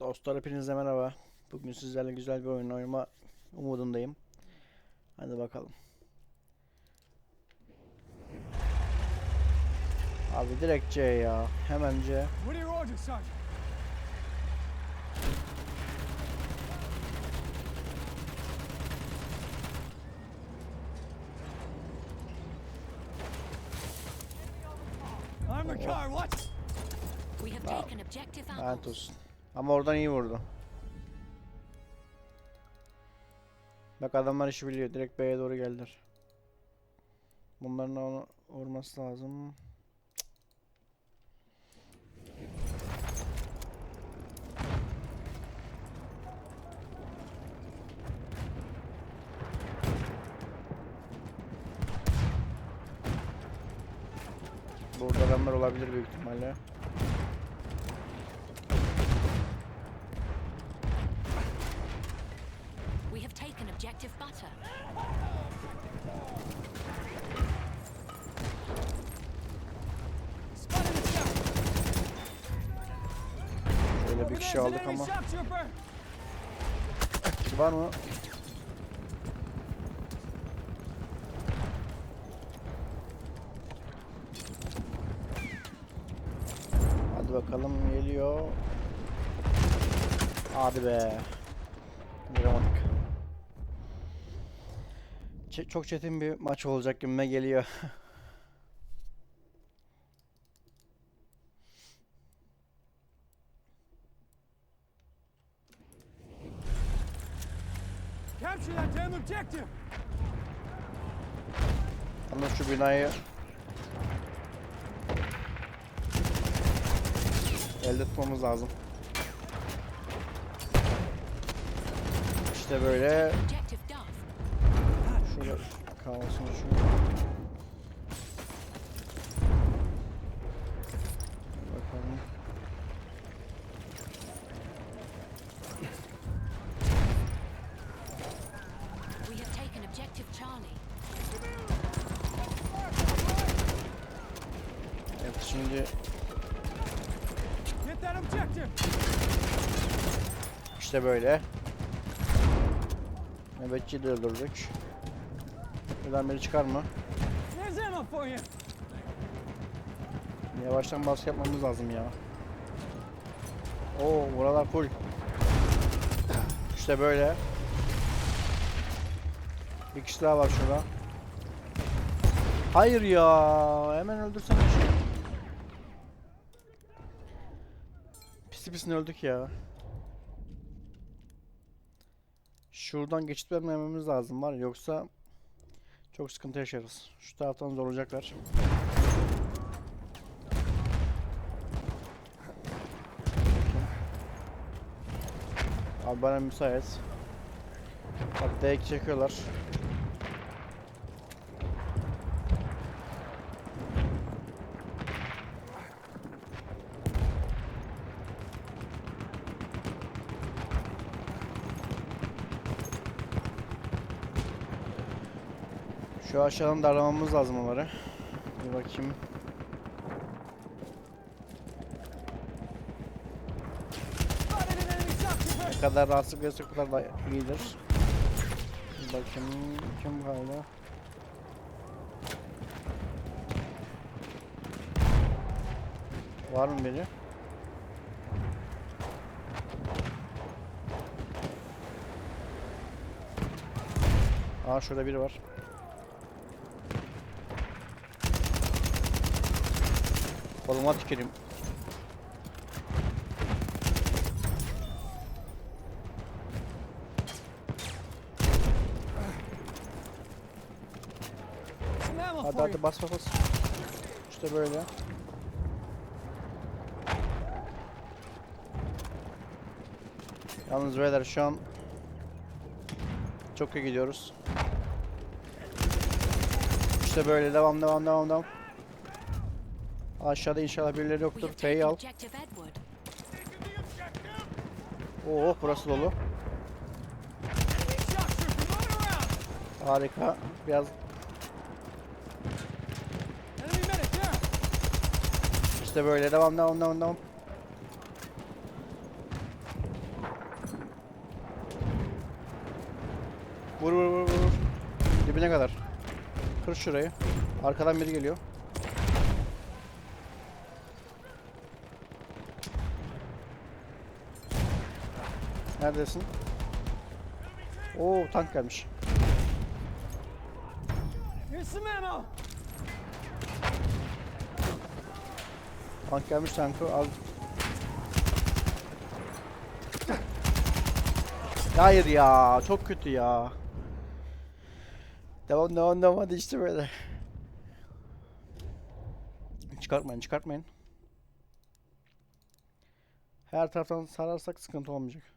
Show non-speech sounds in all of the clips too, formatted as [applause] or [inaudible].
Dostlar hepinize merhaba. Bugün sizlerle güzel bir oyun oynama umudundayım. Hadi bakalım. Abi direkt C ya. Hemen C. What are your orders, Sergeant? I'm the car, what? We have Wow. taken objective Lanet olsun. Ama oradan iyi vurdu. Bak adamlar işi biliyor. Direkt B'ye doğru geldiler. Bunların onu vurması lazım. Burada adamlar olabilir büyük ihtimalle. Kişi an aldık ama. Var mı? Hadi bakalım geliyor. Hadi be. Vuramadık. Ç- çok çetin bir maç olacak gibime geliyor. [laughs] Yalnız şu binayı elde tutmamız lazım. İşte böyle. Şöyle kalsın şu. Bakalım. We have taken objective Charlie. Şimdi objective. işte böyle. Nöbetçiyi de öldürdük. Buradan biri çıkar mı? Yavaştan baskı yapmamız lazım ya. Oo buralar full. İşte böyle. Bir kişi daha var şurada. Hayır ya. Hemen öldürsene şu. Pisi pisine öldük ya. Şuradan geçit vermememiz lazım var yoksa çok sıkıntı yaşarız. Şu taraftan zorlayacaklar. Abi bana müsait. Bak D2 çekiyorlar. Şu aşağıdan darlamamız lazım onları. Bir bakayım. Ne kadar rahatsızlık verirse o kadar da iyidir. Bakayım kim hala? Var mı biri? Aa şurada biri var. Koluma tüküreyim. Hadi hadi bas bas. İşte böyle. Yalnız beyler şu an çok iyi gidiyoruz. İşte böyle devam devam devam devam. Aşağıda inşallah birileri yoktur. F'yi al. Oo burası dolu. Harika. Biraz İşte böyle devam devam devam devam. Vur vur vur vur. Dibine kadar. Kır şurayı. Arkadan biri geliyor. Neredesin? Oo tank gelmiş. Tank gelmiş tankı al. Hayır ya çok kötü ya. Devam devam devam hadi işte böyle. Çıkartmayın çıkartmayın. Her taraftan sararsak sıkıntı olmayacak.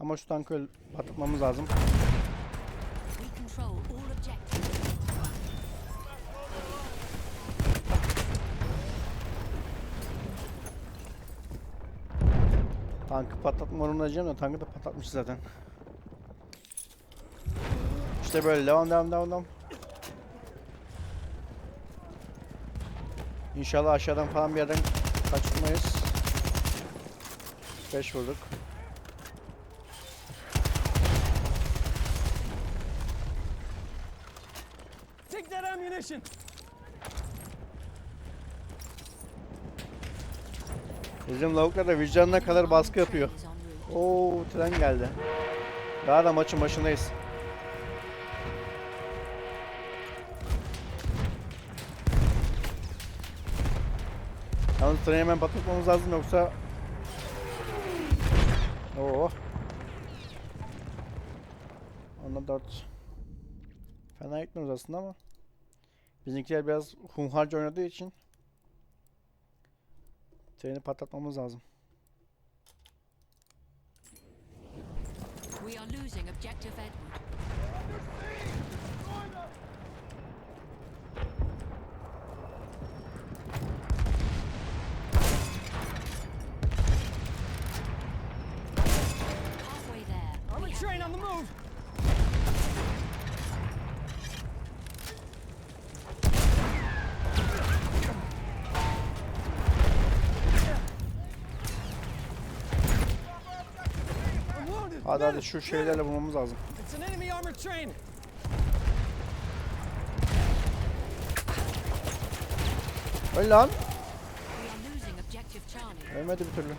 Ama şu tankı patlatmamız lazım. Tankı patlatma oranına diyeceğim de tankı da patlatmış zaten. İşte böyle devam devam devam devam. İnşallah aşağıdan falan bir yerden kaçırmayız. 5 vurduk. Take ammunition. Bizim lavuklar da vicdanına kadar baskı yapıyor. Oo tren geldi. Daha da maçın başındayız. Yalnız treni hemen patlatmamız lazım yoksa... Oo. Onda 4. Fena gitmiyoruz aslında ama. Bizimkiler biraz hunharca oynadığı için treni patlatmamız lazım. We are losing objective Edward. Hadi hadi şu şeylerle bulmamız lazım. Öl lan. Ölmedi bir türlü.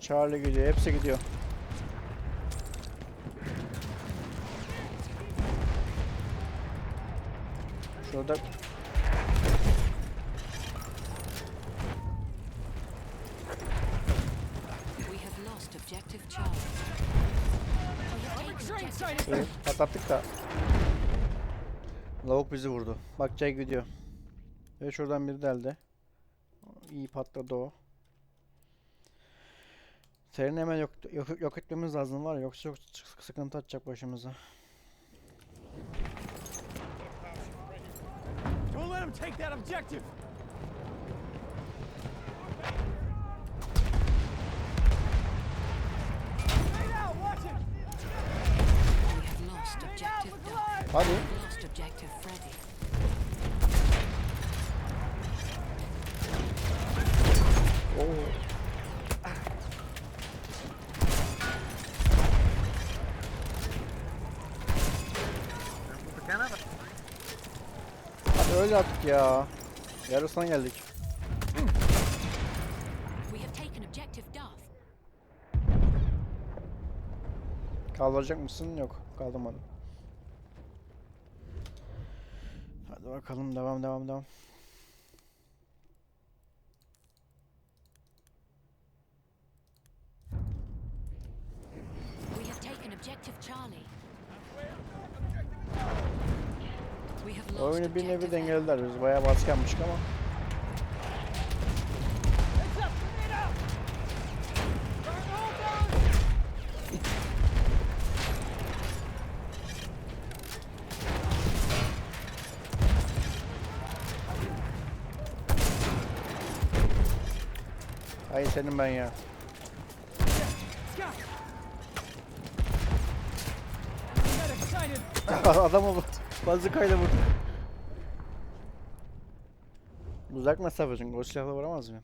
Charlie gidiyor. Hepsi gidiyor. Şurada We have lost objective Charlie. We have Armored taken train objective sighted. Şeyi patlattık da. Lavuk bizi vurdu. Bak gidiyor. Ve şuradan biri deldi. İyi patladı o. Serini hemen yok, yok, yok etmemiz lazım var yoksa çok sık- sıkıntı atacak başımıza. Don't let them take that objective. Hadi. Oo. Hadi öyle artık ya. Yarısına geldik. Kaldıracak mısın? Yok. Kaldırmadım. Hadi bakalım devam devam devam. We have taken objective Charlie. We have lost Oyunu bir nevi dengelediler. Biz bayağı baskı yapmıştık ama. Ay senin ben ya. [laughs] Adamı bazukayla vurdu. Uzak mesafe çünkü o silahla vuramaz mı?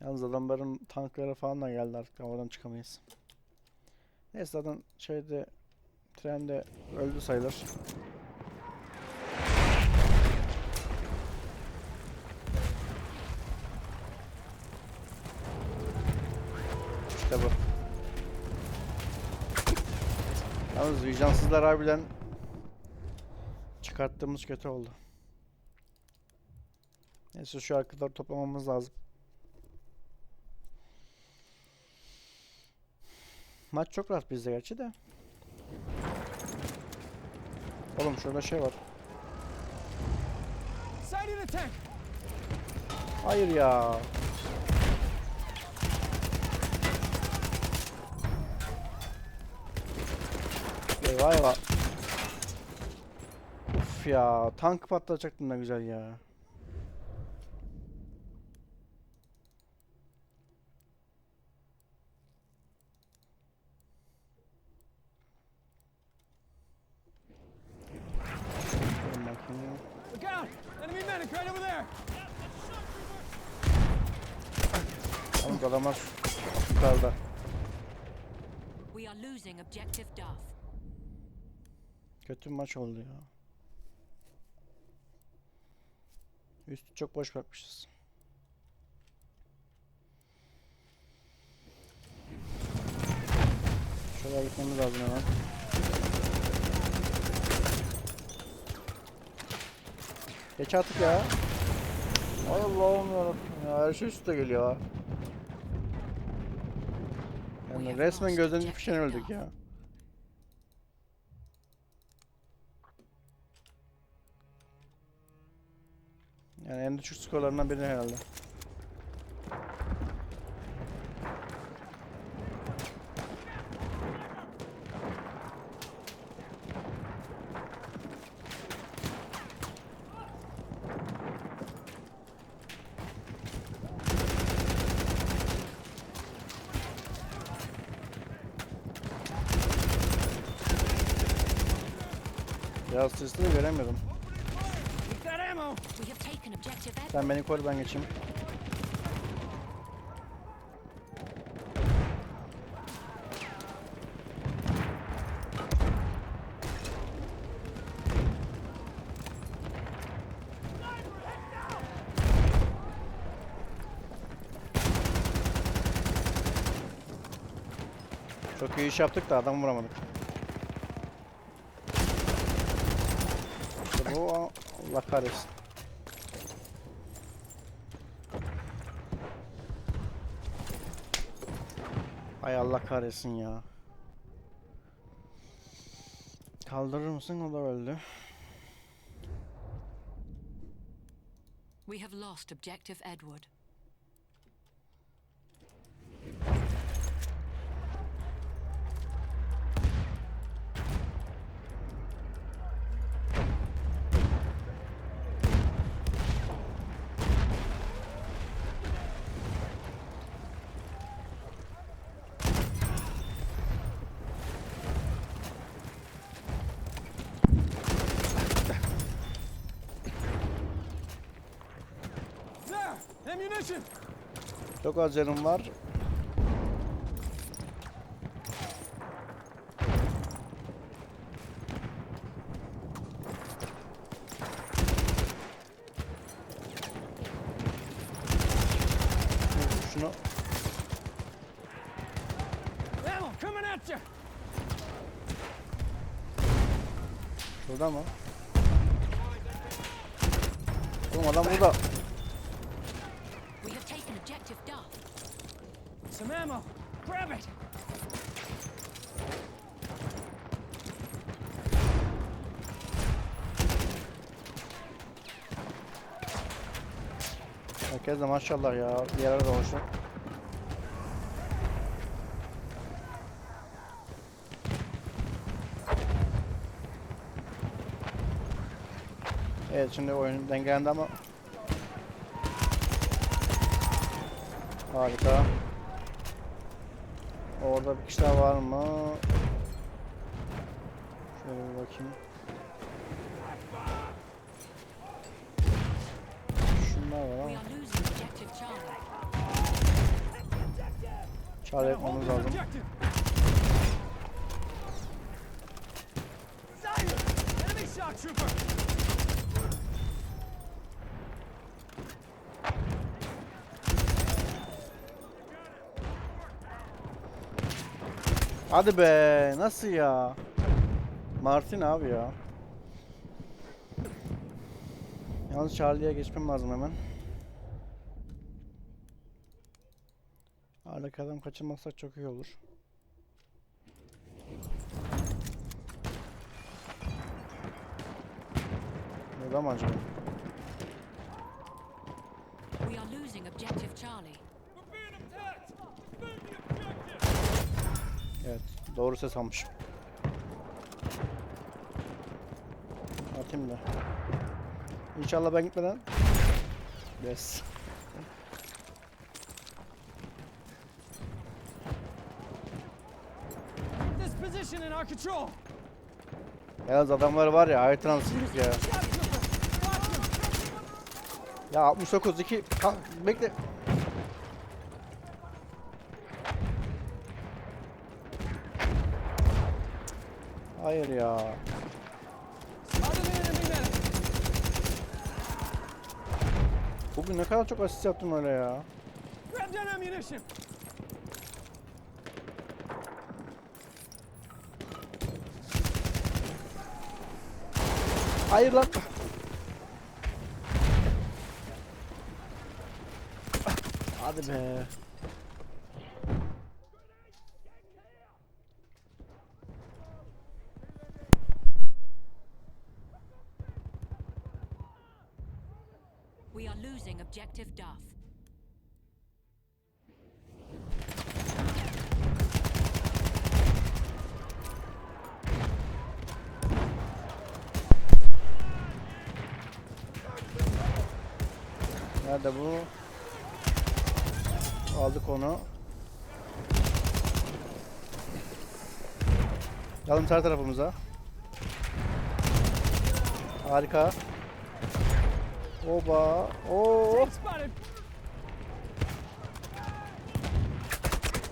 Yalnız adamların tankları falan da geldi artık havadan çıkamayız. Neyse zaten şeyde trende öldü sayılır. Yalnız vicdansızlar harbiden çıkarttığımız kötü oldu. Neyse şu arkaları toplamamız lazım. Maç çok rahat bizde gerçi de. Oğlum şurada şey var. Hayır ya. Eyvah eyvah. Uf ya. Tank patlatacaktım ne güzel ya. Dur bakayım. Look out! Enemy medic right over there! Oğlum adamlar yukarıda. We are losing objective Duff. Kötü bir maç oldu ya. Üstü çok boş bırakmışız. Şuraya gitmemiz lazım hemen. Geç artık ya. Ay Allah'ım yarabbim ya. Her şey üstte geliyor ha. Yani resmen gözden düşen öldük ya. Yani en düşük skorlarından biri herhalde. Ya sesini göremiyorum. Sen beni koru ben geçeyim. Çok iyi iş yaptık da adam vuramadık. İşte bu Allah kahretsin. Ay Allah kahretsin ya. Kaldırır mısın? O da öldü. We have lost objective Edward. Çok az canım var. Şunu! Burada mı? Oğlum adam burada. Objective Duff. Some ammo! Grab it! Herkes de maşallah ya. Bir yere doğuşu. Evet şimdi oyun dengelendi ama Harika. Orada bir kişi daha var mı? Şöyle bir bakayım. Şunlar var ama. Çare yapmamız lazım. Enemy shock trooper! Hadi be nasıl ya? Martin abi ya. Yalnız Charlie'ye geçmem lazım hemen. Arkadan kaçırmazsak çok iyi olur. Burada mı acaba? We are losing objective Charlie. Doğru ses almışım. Atayım da. İnşallah ben gitmeden. Yes. This position in our control! Yalnız adamlar var ya ayıtıran sikik ya. Ya 69 2 Ka- bekle. Hayır ya. Bugün ne kadar çok asist yaptım öyle ya. Hayır lan. Hadi be. We are losing objective Duff. Nerede bu? Aldık onu. Geldim her tarafımıza. Harika. Oba. Oo.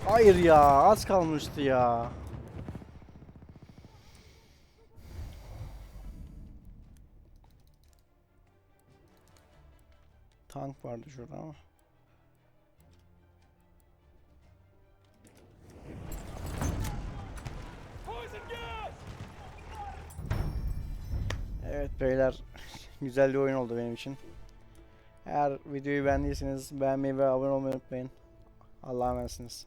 Hayır ya, az kalmıştı ya. Tank vardı şurada ama. Evet beyler, güzel bir oyun oldu benim için. Eğer videoyu beğendiyseniz beğenmeyi ve abone olmayı unutmayın. Allah'a emanetsiniz.